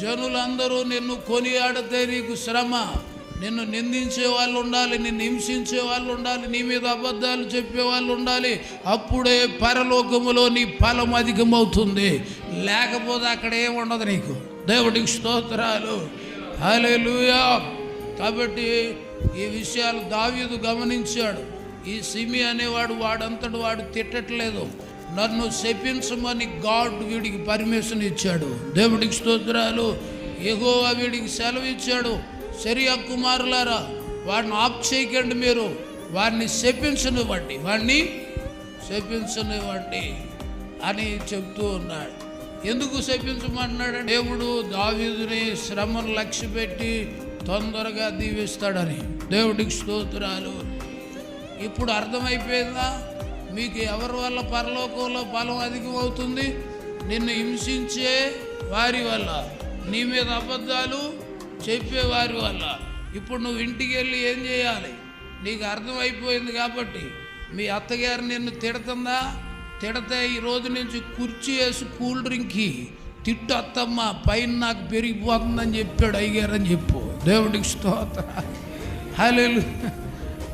జనులందరూ నిన్ను కొనియాడితే నీకు శ్రమ. నిన్ను నిందించే వాళ్ళు ఉండాలి నిన్ను హింసించే వాళ్ళు ఉండాలి నీ మీద అబద్ధాలు చెప్పే వాళ్ళు ఉండాలి. అప్పుడే పరలోకములో నీ ఫలం అధికమవుతుంది. లేకపోతే అక్కడ ఏముండదు నీకు. దేవుడికి స్తోత్రాలు. హల్లెలూయా. కాబట్టి ఈ విషయాలు దావీదు గమనించాడు. ఈ సిమి అనేవాడు వాడంతటి వాడు తిట్టట్లేదు. నన్ను శపించమని గాడ్ వీడికి పర్మిషన్ ఇచ్చాడు. దేవుడికి స్తోత్రాలు. ఎగో వీడికి సెలవు ఇచ్చాడు. సరియా కుమారులారా వాడిని ఆప్ చేయకండి మీరు. వాడిని శపించనివ్వండి. వాడిని శపించనివ్వండి అని చెప్తూ ఉన్నాడు. ఎందుకు శపించమన్నాడు దేవుడు దావీదుని శ్రమను లక్ష్య పెట్టి తొందరగా దీవిస్తాడని దేవుడికి స్తోత్రాలు. ఇప్పుడు అర్థమైపోయిందా? మీకు ఎవరి వల్ల పరలోకంలో బలం అధికమవుతుంది? నిన్ను హింసించే వారి వల్ల. నీ మీద అబద్ధాలు చెప్పే వారి వల్ల. ఇప్పుడు నువ్వు ఇంటికి వెళ్ళి ఏం చేయాలి? నీకు అర్థమైపోయింది కాబట్టి మీ అత్తగారు నిన్ను తిడుతుందా? తిడితే ఈ రోజు నుంచి కుర్చీ వేసి కూల్ డ్రింక్కి తిట్టు అత్తమ్మ పైన నాకు పెరిగిపోతుందని చెప్పాడు అయ్యారని చెప్పు. దేవుడికి స్తోత్ర. హలో